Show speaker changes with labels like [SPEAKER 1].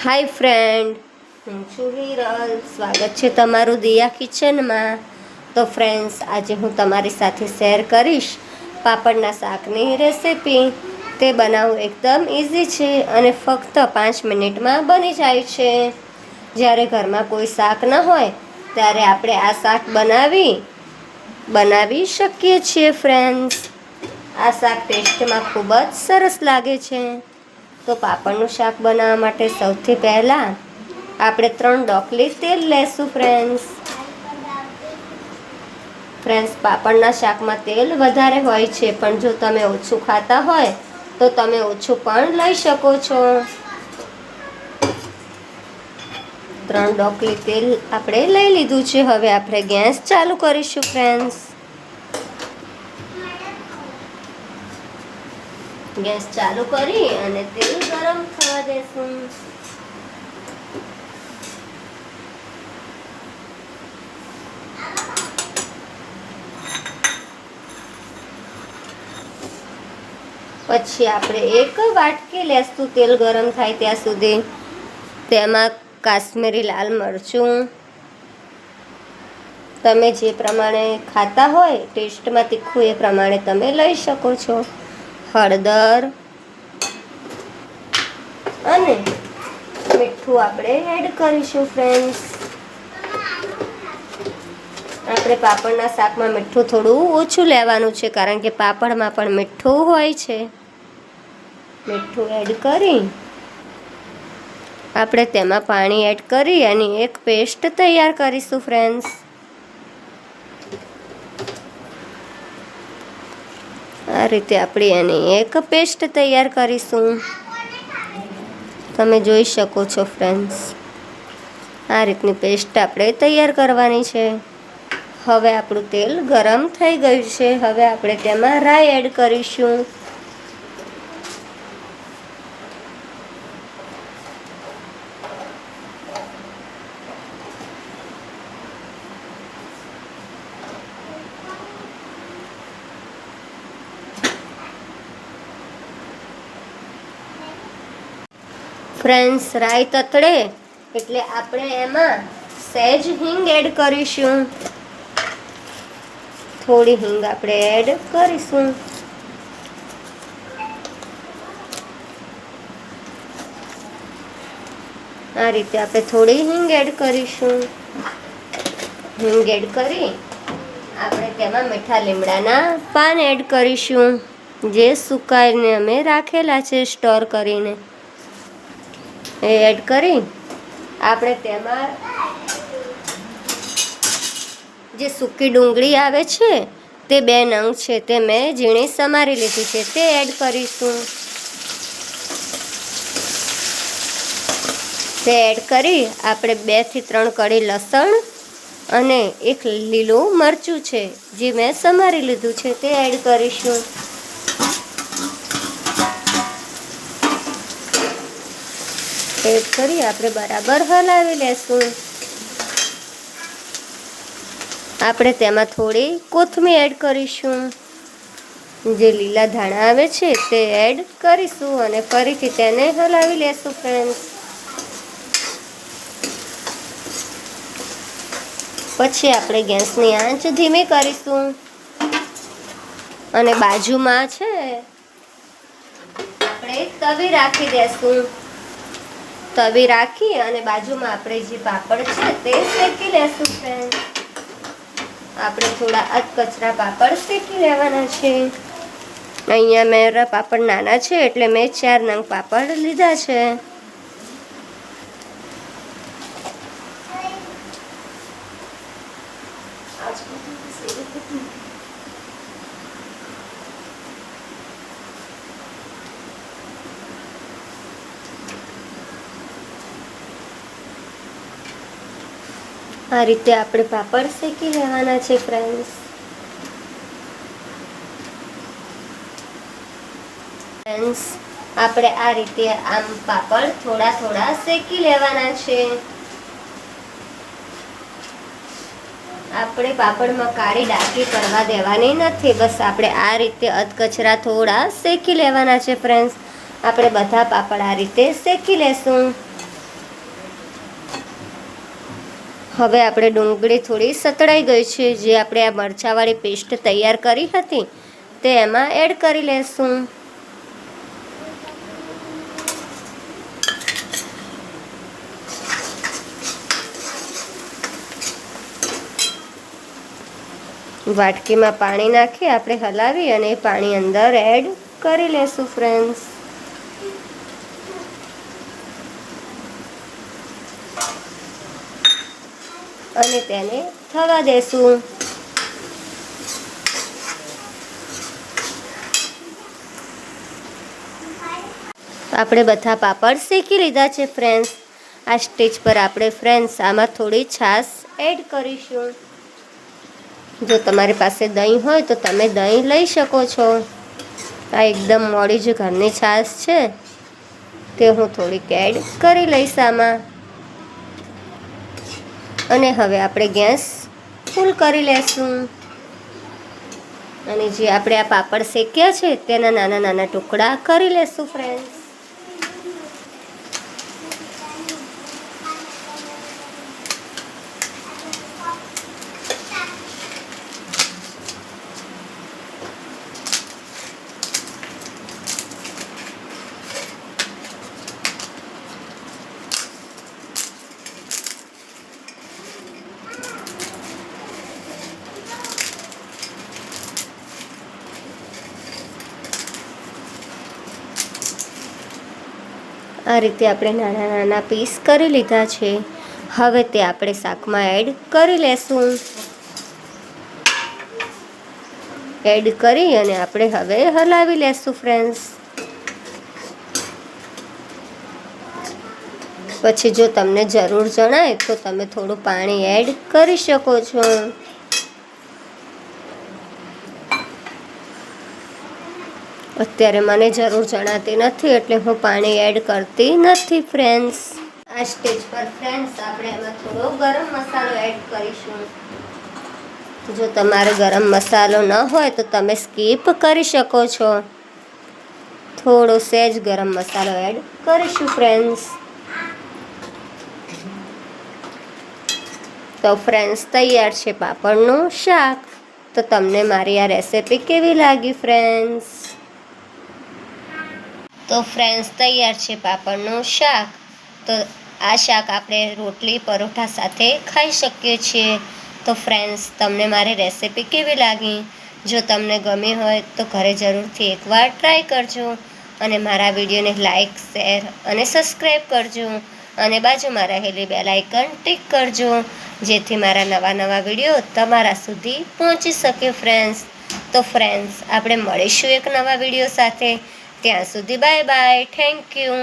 [SPEAKER 1] હાય friend. હું છું વિરલ સ્વાગત છે તમારું દિયા કિચનમાં. તો ફ્રેન્ડ્સ, આજે હું તમારી સાથે શેર કરીશ પાપડના શાકની રેસીપી. તે બનાવવું એકદમ ઇઝી છે અને ફક્ત પાંચ મિનિટમાં બની જાય છે. જ્યારે ઘરમાં કોઈ શાક ન હોય, ત્યારે આપણે આ શાક બનાવી બનાવી શકીએ છીએ, ફ્રેન્ડ્સ. આ શાક ટેસ્ટમાં ખૂબ જ સરસ લાગે છે. તો પાપડનું શાક બનાવવા માટે સૌથી પહેલાં આપણે ત્રણ ડોકલી તેલ લેશું ફ્રેન્ડ્સ ફ્રેન્ડ્સ પાપડના શાકમાં તેલ વધારે હોય છે, પણ જો તમે ઓછું ખાતા હોય, તો તમે ઓછું પણ લઈ શકો છો. ત્રણ ડોકલી તેલ આપણે લઈ લીધું છે. હવે આપણે ગેસ ચાલુ કરીશું ફ્રેન્ડ્સ ગેસ ચાલુ કરી અને તેલ ગરમ થવા દેશું. પછી આપણે એક વાટકી લેશું તેલ ગરમ થાય ત્યાં સુધી. તેમાં કાશ્મીરી લાલ મરચું. તમે જે પ્રમાણે ખાતા હોય, ટેસ્ટમાં તીખું એ પ્રમાણે તમે લઈ શકો છો. હળદર અને મીઠું આપણે એડ કરીશું ફ્રેન્ડ્સ આપણે પાપડના શાકમાં મીઠું થોડું ઓછું લેવાનું છે, કારણ કે પાપડમાં પણ મીઠું હોય છે. મીઠું એડ કરી આપણે તેમાં પાણી એડ કરી અને એક પેસ્ટ તૈયાર કરીશું ફ્રેન્ડ્સ રીતે આપણે એની એક પેસ્ટ તૈયાર કરીશું. તમે જોઈ શકો છો ફ્રેન્ડ્સ, આ રીતની પેસ્ટ આપણે તૈયાર કરવાની છે. હવે આપણું તેલ ગરમ થઈ ગયું છે. હવે આપણે તેમાં રાઈ એડ કરીશું. ફ્રેન્ડ્સ રાઈ તતડે એટલે આપણે એમાં સહેજ હિંગ એડ કરીશું. થોડી હિંગ આપણે એડ કરીશું. આ રીતે આપણે થોડી હિંગ એડ કરીશું. હિંગ એડ કરી આપણે તેમાં મીઠા લીમડાના પાન એડ કરીશું. જે સુકાઈને અમે રાખેલા છે સ્ટોર કરીને. એ એડ કરી. આપણે તેમાં જે સૂકી ડુંગળી આવે છે, તે બે નંગ છે તે મેં ઝીણી સમારી લીધી છે. તે એડ કરીશું. તે એડ કરી આપણે બેથી ત્રણ કળી લસણ અને એક લીલું મરચું છે, જે મેં સમારી લીધું છે, તે એડ કરીશું. એડ કરી આપણે બરાબર હલાવી લેશું આપણે તેમાં થોડી કોથમીર એડ કરીશું. જે લીલા ધાણા આવે છે તે એડ કરીશું અને ફરીથી તેને હલાવી લેશું ફ્રેન્ડ્સ પછી આપણે ગેસની આંચ ધીમી કરીશું. અને બાજુમાં છે, આપણે તવી રાખી દેશું. તવી રાખી અને બાજુમાં આપણે જે પાપડ છે તે શેકી લેશું ફ્રેન્ડ આપણે થોડા અધકચરા પાપડ શેકી લેવાના છે. અહીંયા મેરા પાપડ નાના છે એટલે મેં ચાર નંગ પાપડ લીધા છે. આ રીતે આપણે પાપડ શેકી લેવાના છે ફ્રેન્ડ્સ ફ્રેન્ડ્સ આપણે આ રીતે આમ પાપડ થોડા થોડા શેકી લેવાના છે. આપણે પાપડમાં કાળી ડાકી કરવા દેવાની નથી, બસ આપણે આ રીતે અધકચરા થોડા શેકી લેવાના છે ફ્રેન્ડ્સ આપણે બધા પાપડ આ રીતે શેકી લેશું. હવે આપણે ડુંગળી થોડી સતળાઈ ગઈ છે. જે આપણે આ મરચાંવાળી પેસ્ટ તૈયાર કરી હતી, તે એમાં એડ કરી લેશું. વાટકીમાં પાણી નાખી આપણે હલાવી અને પાણી અંદર એડ કરી લેશું ફ્રેન્ડ્સ અને તેને થવા દેશું. આપણે બધા પાપડ શેકી લીધા છે ફ્રેન્ડ્સ આ સ્ટેજ પર આપણે ફ્રેન્ડ્સ આમાં થોડી છાશ એડ કરીશું. જો તમારી પાસે દહીં હોય તો તમે દહીં લઈ શકો છો. આ એકદમ મોડી જે ઘરની છાશ છે. તે હું થોડીક એડ કરી લઈશ આમાં. અને હવે આપણે ગેસ ફૂલ કરી લેશું. અને જે આપણે આ પાપડ શેક્યા છે તેના નાના નાના ટુકડા કરી લેશું ફ્રેન્ડ્સ આ રીતે આપણે નાના નાના પીસ કરી લીધા છે. હવે તે આપણે શાકમાં એડ કરી લેશું. એડ કરી અને આપણે હવે હલાવી લેશું ફ્રેન્ડ્સ પછી જો તમને જરૂર જણાય તો તમે થોડું પાણી એડ કરી શકો છો. અત્યારે મને જરૂર જણાતી નથી, એટલે હું પાણી એડ કરતી નથી ફ્રેન્ડ્સ આ સ્ટેજ પર ફ્રેન્ડ્સ આપણે એમાં થોડો ગરમ મસાલો એડ કરીશું. જો તમારે ગરમ મસાલો ન હોય, તો તમે સ્કીપ કરી શકો છો. થોડો સહેજ ગરમ મસાલો એડ કરીશું ફ્રેન્ડ્સ તો ફ્રેન્ડ્સ તૈયાર છે પાપડનું શાક. તો તમને મારી આ રેસિપી કેવી લાગી ફ્રેન્ડ્સ તો ફ્રેન્ડ્સ તૈયાર છે પાપડનું શાક. તો આ શાક આપણે રોટલી, પરોઠા સાથે ખાઈ શકીએ છીએ. તો ફ્રેન્ડ્સ તમને મારી રેસિપી કેવી લાગી? જો તમને ગમી હોય તો ઘરે જરૂરથી એકવાર ટ્રાય કરજો. અને મારા વિડીયોને લાઇક શેર અને સબસ્ક્રાઈબ કરજો. અને બાજુમાં રહેલી બેલ આઇકન ટિક કરજો, જેથી મારા નવા નવા વીડિયો તમારા સુધી પહોંચી શકે ફ્રેન્ડ્સ તો ફ્રેન્ડ્સ આપણે મળીશું એક નવા વીડિયો સાથે. ત્યાં સુધી બાય બાય થેન્ક યુ